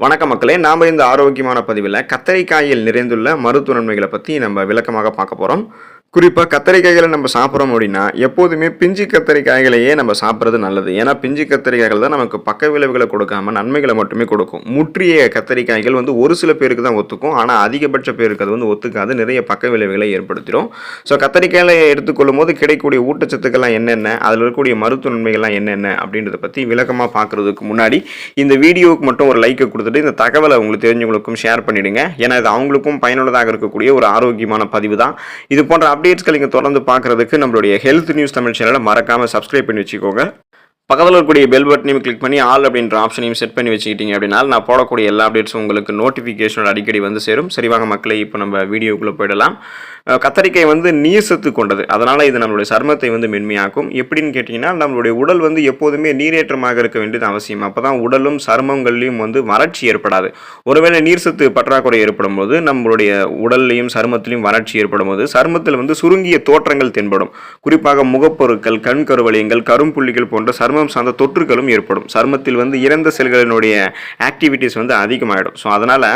வணக்க மக்களே நாம் இந்த ஆரோக்கியமான பதிவில் கத்தரிக்காயில் நிறைந்துள்ள மருத்துவ நன்மைகளை பற்றி நம்ம விளக்கமாக பார்க்க போகிறோம் குறிப்பாக கத்தரிக்காய்களை நம்ம சாப்பிட்றோம் அப்படின்னா எப்போதுமே பிஞ்சு கத்தரிக்காய்களையே நம்ம சாப்பிட்றது நல்லது. ஏன்னா பிஞ்சு கத்தரிக்காய்கள் தான் நமக்கு பக்க விளைவுகளை கொடுக்காம நன்மைகளை மட்டுமே கொடுக்கும். முற்றிய கத்தரிக்காய்கள் வந்து ஒரு சில பேருக்கு தான் ஒத்துக்கும். ஆனால் அதிகபட்ச பேருக்கு அது வந்து ஒத்துக்காது. நிறைய பக்க விளைவுகளை ஏற்படுத்திடும். ஸோ கத்தரிக்காயை எடுத்துக்கொள்ளும் போது கிடைக்கக்கூடிய ஊட்டச்சத்துக்கள்லாம் என்னென்ன அதில் இருக்கக்கூடிய மருத்துவ நன்மைகள்லாம் என்னென்ன அப்படின்றத பற்றி விளக்கமாக பார்க்குறதுக்கு முன்னாடி இந்த வீடியோவுக்கு மட்டும் ஒரு லைக்கை கொடுத்துட்டு இந்த தகவலை உங்களுக்கு தெரிஞ்சவங்களுக்கும் ஷேர் பண்ணிவிடுங்க ஏன்னா இது அவங்களுக்கும் பயனுள்ளதாக இருக்கக்கூடிய ஒரு ஆரோக்கியமான பதிவு தான். இது போன்ற அப்டேட்ஸ்கள் நீங்கள் தொடர்ந்து பார்க்குறதுக்கு நம்மளுடைய ஹெல்த் நியூஸ் தமிழ் சேனலை மறக்காமல் சப்ஸ்கிரைப் பண்ணி வச்சுக்கோங்க. பக்கத்தில் இருக்கக்கூடிய பெல் பட்டனையும் கிளிக் பண்ணி ஆல் அப்படின்ற ஆப்ஷனையும் செட் பண்ணி வச்சுக்கிட்டீங்க அப்படின்னா நான் போடக்கூடிய எல்லா அப்டேட்ஸும் உங்களுக்கு நோட்டிஃபிகேஷன் அடிக்கடி வந்து சேரும். சரிவாங்க மக்களை இப்போ நம்ம வீடியோக்குள்ளே போயிடலாம். கத்தரிக்கை கத்தரிக்காய் வந்து நீர் சத்து கொண்டது. அதனால் இது நம்மளுடைய சர்மத்தை வந்து மென்மையாக்கும். எப்படின்னு கேட்டிங்கன்னா நம்மளுடைய உடல் வந்து எப்போதுமே நீரேற்றமாக இருக்க வேண்டியது அவசியம். அப்போ தான் உடலும் சருமங்கள்லையும் வந்து வறட்சி ஏற்படாது. ஒருவேளை நீர் சத்து பற்றாக்குறை ஏற்படும் போது நம்மளுடைய உடல்லையும் சருமத்திலையும் வறட்சி ஏற்படும் போது சருமத்தில் வந்து சுருங்கிய தோற்றங்கள் தென்படும். குறிப்பாக முகப்பொருட்கள் கண் கருவளையங்கள் கரும்புள்ளிகள் போன்ற சருமம் சார்ந்த தொற்றுகளும் ஏற்படும். சருமத்தில் வந்து இறந்த செல்களினுடைய ஆக்டிவிட்டீஸ் வந்து அதிகமாகிடும் ஸோ அதனால்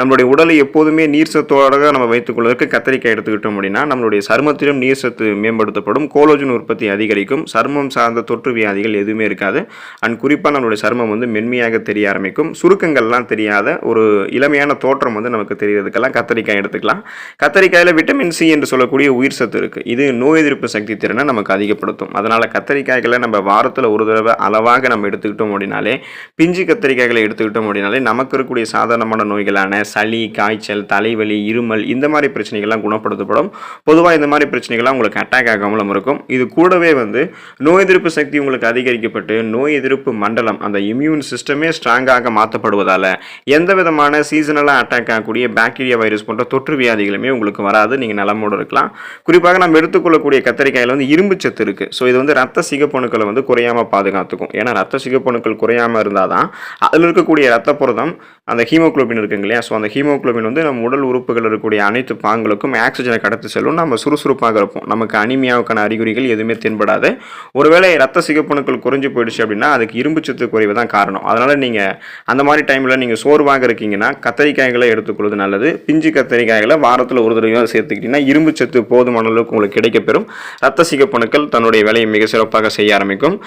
நம்மளுடைய உடலை எப்போதுமே நீர் சத்தோட நம்ம வைத்துக்கொள்வதற்கு கத்திரிக்காய் எடுத்துக்கிட்டோம் அப்படின்னா நம்மளுடைய சருமத்திலும் நீர் சத்து மேம்படுத்தப்படும். கோலோஜன் உற்பத்தி அதிகரிக்கும். சருமம் சார்ந்த தொற்று வியாதிகள் எதுவுமே இருக்காது. அண்ட் குறிப்பாக நம்மளுடைய சருமம் வந்து மென்மையாக தெரிய ஆரம்பிக்கும். சுருக்கங்கள்லாம் தெரியாத ஒரு இளமையான தோற்றம் வந்து நமக்கு தெரியறதுக்கெல்லாம் கத்தரிக்காய் எடுத்துக்கலாம். கத்தரிக்காயில் விட்டமின் சி என்று சொல்லக்கூடிய உயிர் சத்து இருக்குது இது நோய் எதிர்ப்பு சக்தி திறனை நமக்கு அதிகப்படுத்தும். அதனால் கத்தரிக்காய்களை நம்ம வாரத்தில் ஒரு தடவை அளவாக நம்ம எடுத்துக்கிட்டோம் அப்படின்னாலே பிஞ்சு கத்தரிக்காய்களை எடுத்துக்கிட்டோம் அப்படின்னாலே நமக்கு இருக்கக்கூடிய சாதாரணமான நோய்களான சளி காய்ச்சல் தலைவலி இருமல் இந்த மாதிரி பிரச்சனைகள்லாம் குணப்படுத்தப்படும். பொதுவாக இந்த மாதிரி பிரச்சனைகள்லாம் உங்களுக்கு அட்டாக் ஆகாமலும் இருக்கும். இது கூடவே வந்து நோய் எதிர்ப்பு சக்தி உங்களுக்கு அதிகரிக்கப்பட்டு நோய் எதிர்ப்பு மண்டலம் அந்த இம்யூன் சிஸ்டமே ஸ்ட்ராங்காக மாற்றப்படுவதால் எந்த விதமான சீசனலாக அட்டாக் ஆகக்கூடிய பாக்டீரியா வைரஸ் போன்ற தொற்று வியாதிகளுமே உங்களுக்கு வராது. நீங்கள் நலமோடு இருக்கலாம். குறிப்பாக நம்ம எடுத்துக்கொள்ளக்கூடிய கத்திரிக்காயில் வந்து இரும்பு சத்து இருக்குது ஸோ இது வந்து ரத்த சிகப்பணுக்களை வந்து குறையாமல் பாதுகாத்துக்கும். ஏன்னா ரத்த சிகப்பணுக்கள் குறையாமல் இருந்தால் தான் அதில் இருக்கக்கூடிய ரத்த புரதம் அந்த ஹீமோகுளோபின் இருக்குங்க இல்லையா? ஸோ அந்த ஹீமோகுளோபின் வந்து நம்ம உடல் உறுப்புகள் இருக்கக்கூடிய அனைத்து பாங்களுக்கும் ஆக்சிஜனை கடத்தி செல்லும். நம்ம சுறுசுறுப்பாக இருப்போம். நமக்கு அனிமியாவுக்கான அறிகுறிகள் எதுவுமே தென்படாது. ஒருவேளை ரத்த சிகப்பணுக்கள் குறைஞ்சு போயிடுச்சு அப்படின்னா அதுக்கு இரும்பு சத்து குறைவு தான் காரணம். அதனால் நீங்கள் அந்த மாதிரி டைமில் நீங்கள் சோர்வாக இருக்கீங்கன்னா கத்திரிக்காய்களை எடுத்துக்கொள்வது நல்லது. பிஞ்சு கத்திரிக்காய்களை வாரத்தில் ஒரு தடவையாக சேர்த்துக்கிட்டிங்கன்னா இரும்பு சத்து போதுமான அளவுக்கு உங்களுக்கு கிடைக்கப்பெறும். ரத்த சிகப்பணுக்கள் தன்னுடைய வேலையை மிக சிறப்பாக செய்ய ஆரம்பிக்கும்.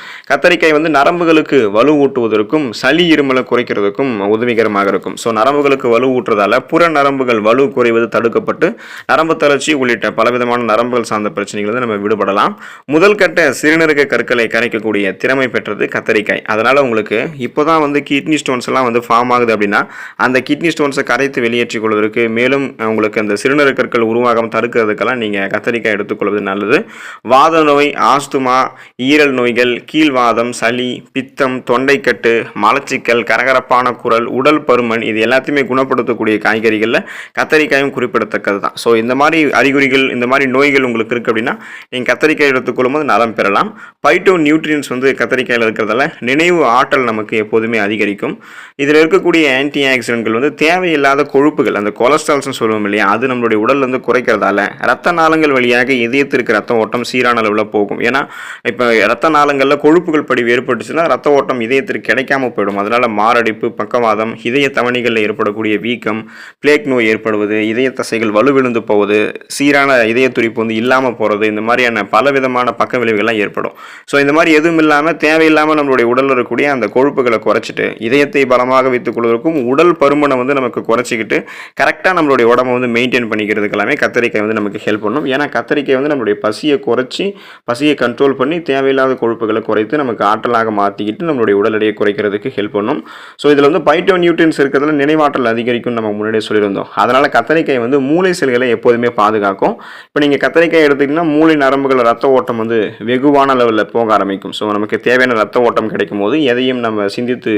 கத்தரிக்காய் வந்து நரம்புகளுக்கு வலுவூட்டுவதற்கும் சளி இருமலை குறைக்கிறதுக்கும் உதவிகரமாக இருக்கும். ஸோ நரம்புகளுக்கு வலு ஊட்டுறதால புற நரம்புகள் வலு குறைவது தடுக்கப்பட்டு நரம்பு தளர்ச்சி உள்ளிட்ட பலவிதமான நரம்புகள் சார்ந்த பிரச்சனைகள் வந்து நம்ம விடுபடலாம். முதல் கட்ட சிறுநீரக கற்களை கரைக்கக்கூடிய திறமை பெற்றது கத்தரிக்காய். அதனால் உங்களுக்கு இப்போ தான் வந்து கிட்னி ஸ்டோன்ஸ் எல்லாம் வந்து ஃபார்ம் ஆகுது அப்படின்னா அந்த கிட்னி ஸ்டோன்ஸை கரைத்து வெளியேற்றிக் கொள்வதற்கு மேலும் உங்களுக்கு அந்த சிறுநீரக கற்கள் உருவாகாமல் தடுக்கிறதுக்கெல்லாம் நீங்கள் கத்தரிக்காய் எடுத்துக்கொள்வது நல்லது. வாத நோய் ஆஸ்துமா ஈரல் நோய்கள் கீழ்வாதம் சளி பித்தம் தொண்டைக்கட்டு மலச்சிக்கல் கரகரப்பான குரல் உடல் பருமன் இது எல்லாத்தையுமே குணப்படுத்தக்கூடிய காய்கறிகளில் கத்தரிக்காயும் குறிப்பிடத்தக்கது தான் ஸோ இந்த மாதிரி அறிகுறிகள் இந்த மாதிரி நோய்கள் உங்களுக்கு இருக்குது அப்படின்னா நீங்கள் கத்தரிக்காய் எடுத்துக்கொள்ளும் போது நலம் பெறலாம். பைட்டோ நியூட்ரியன்ஸ் வந்து கத்தரிக்காயில் இருக்கிறதால நினைவு ஆற்றல் நமக்கு எப்போதுமே அதிகரிக்கும். இதில் இருக்கக்கூடிய ஆன்டி ஆக்சிடென்ட்கள் வந்து தேவையில்லாத கொழுப்புகள் அந்த கொலஸ்ட்ரால்ஸ்னு சொல்லுவோம் இல்லையா அது நம்மளுடைய உடல் வந்து குறைக்கிறதால ரத்த நாளங்கள் வழியாக இதயத்திற்கு ரத்த ஓட்டம் சீரான அளவில் போகும். ஏன்னா இப்போ ரத்த நாளங்களில் கொழுப்பு கொழுப்புகள் படி ஏற்பட்டுச்சுன்னா ரத்த ஓட்டம் இதயத்திற்கு கிடைக்காம போயிடும். அதனால மாரடைப்பு பக்கவாதம் இதய தமனிகளில் ஏற்படக்கூடிய வீக்கம் பிளேக் நோய் ஏற்படுவது இதய தசைகள் வலுவிழுந்து போவது சீரான இதய துடிப்பு வந்து இல்லாமல் போகிறது இந்த மாதிரியான பல விதமான பக்க விளைவுகள்லாம் ஏற்படும். ஸோ இந்த மாதிரி எதுவும் இல்லாமல் தேவையில்லாமல் நம்மளுடைய உடலில் இருக்கக்கூடிய அந்த கொழுப்புகளை குறைச்சிட்டு இதயத்தை பலமாக வைத்துக் கொள்வதற்கும் உடல் பருமனை வந்து நமக்கு குறைச்சிக்கிட்டு கரெக்டாக நம்மளுடைய உடம்பை வந்து மெயின்டைன் பண்ணிக்கிறதுக்கு எல்லாமே கத்திரிக்காய் வந்து நமக்கு ஹெல்ப் பண்ணும். ஏன்னா கத்திரிக்காய் வந்து நம்மளுடைய பசியை குறைச்சி பசியை கண்ட்ரோல் பண்ணி தேவையில்லாத கொழுப்புகளை குறைத்து நமக்கு ஆற்றலாக மாற்றிக்கிட்டு நம்மளுடைய உடல் எடையை குறைக்கிறதுக்கு ஹெல்ப் பண்ணும். ஸோ இதில் வந்து பைட்டோ நியூட்ரியன்ஸ் இருக்கிறதுல நினைவாற்றல் அதிகரிக்கும் நம்ம முன்னாடியே சொல்லியிருந்தோம். அதனால் கத்தரிக்காய் வந்து மூளை செல்களை எப்போதுமே பாதுகாக்கும். இப்போ நீங்கள் கத்தரிக்காய் எடுத்துக்கிட்டிங்கன்னா மூளை நரம்புகள் ரத்த ஓட்டம் வந்து வெகுவான லெவலில் போக ஆரம்பிக்கும். ஸோ நமக்கு தேவையான ரத்த ஓட்டம் கிடைக்கும் போது எதையும் நம்ம சிந்தித்து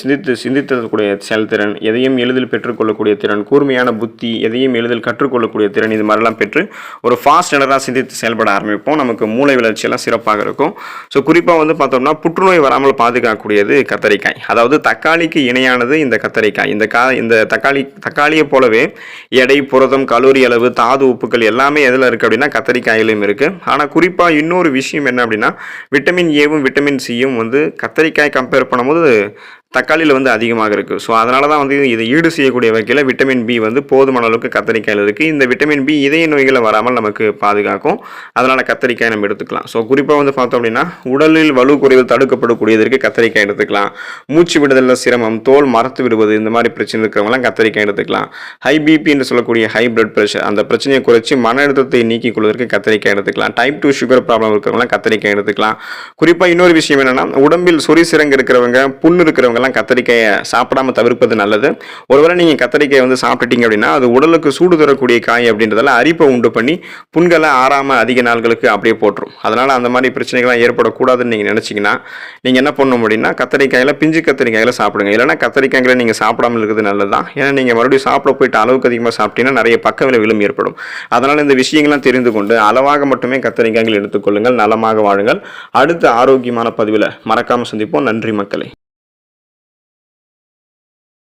சிந்தித்து சிந்தித்தக்கூடிய செயல்திறன் எதையும் எளிதில் பெற்றுக்கொள்ளக்கூடிய திறன் கூர்மையான புத்தி எதையும் எளிதில் கற்றுக்கொள்ளக்கூடிய திறன் இது மாதிரிலாம் பெற்று ஒரு ஃபாஸ்ட் எனராக சிந்தித்து செயல்பட ஆரம்பிப்போம். நமக்கு மூளை வளர்ச்சியெல்லாம் சிறப்பாக இருக்கும். ஸோ குறிப்பாக வந்து பார்த்தோம்னா புற்றுநோய் வராமல் பாதுகாக்கக்கூடியது கத்தரிக்காய். அதாவது தக்காளிக்கு இணையானது இந்த கத்தரிக்காய். இந்த கா இந்த தக்காளி தக்காளியை போலவே எடை புரதம் கலோரி அளவு தாது உப்புக்கள் எல்லாமே எதில் இருக்குது அப்படின்னா கத்தரிக்காயிலும் இருக்குது ஆனால் குறிப்பாக இன்னொரு விஷயம் என்ன அப்படின்னா விட்டமின் ஏவும் விட்டமின் சியும் வந்து கத்தரிக்காய் கம்பேர் பண்ணும்போது தக்காளியில் வந்து அதிகமாக இருக்குது ஸோ அதனால தான் வந்து இதை ஈடு செய்யக்கூடிய வகையில் விட்டமின் பி வந்து போதுமான அளவுக்கு கத்திரிக்காயில் இருக்குது இந்த விட்டமின் பி இதய நோய்களை வராமல் நமக்கு பாதுகாக்கும். அதனால் கத்தரிக்காய் நம்ம எடுத்துக்கலாம். ஸோ குறிப்பாக வந்து பார்த்தோம் அப்படின்னா உடலில் வலு குறைவு தடுக்கப்படக்கூடியதற்கு கத்தரிக்காய் எடுத்துக்கலாம். மூச்சு விடுதலில் சிரமம் தோல் மரத்து விடுவது இந்த மாதிரி பிரச்சனை இருக்கிறவங்களாம் கத்தரிக்காய் எடுத்துக்கலாம். ஹை பிபி என்று சொல்லக்கூடிய ஹை பிளட் ப்ரெஷர் அந்த பிரச்சனையை குறைச்சி மன அழுத்தத்தை நீக்கிக் கொள்வதற்கு கத்தரிக்காய் எடுத்துக்கலாம். டைப் டூ சுகர் ப்ராப்ளம் இருக்கிறவங்களாம் கத்தரிக்காய் எடுத்துக்கலாம். குறிப்பாக இன்னொரு விஷயம் என்னென்னா உடம்பில் சொறி சிறங்கு இருக்கிறவங்க புண்ணு இருக்கிறவங்க இருக்கிறவங்கலாம் கத்தரிக்காயை சாப்பிடாம தவிர்ப்பது நல்லது. ஒருவேளை நீங்கள் கத்திரிக்காய் வந்து சாப்பிட்டுட்டீங்க அப்படின்னா அது உடலுக்கு சூடு தரக்கூடிய காய் அப்படின்றதால அரிப்பை உண்டு பண்ணி புண்களை ஆறாமல் அதிக நாள்களுக்கு அப்படியே போட்டுரும். அதனால் அந்த மாதிரி பிரச்சனைகள்லாம் ஏற்படக்கூடாதுன்னு நீங்கள் நினச்சிங்கன்னா நீங்கள் என்ன பண்ணணும் அப்படின்னா கத்திரிக்காயில் பிஞ்சு கத்திரிக்காயில் சாப்பிடுங்க. இல்லைன்னா கத்திரிக்காய்களை நீங்கள் சாப்பிடாமல் இருக்கிறது நல்லது தான் ஏன்னா நீங்கள் மறுபடியும் சாப்பிட போயிட்டு அளவுக்கு அதிகமாக சாப்பிட்டீங்கன்னா நிறைய பக்க விளைவுகளும் ஏற்படும். அதனால் இந்த விஷயங்கள்லாம் தெரிந்து கொண்டு அளவாக மட்டுமே கத்தரிக்காய்கள் எடுத்துக்கொள்ளுங்கள். நலமாக வாழுங்கள். அடுத்த ஆரோக்கியமான பதிவில் மறக்காமல் சந்திப்போம். நன்றி மக்களை.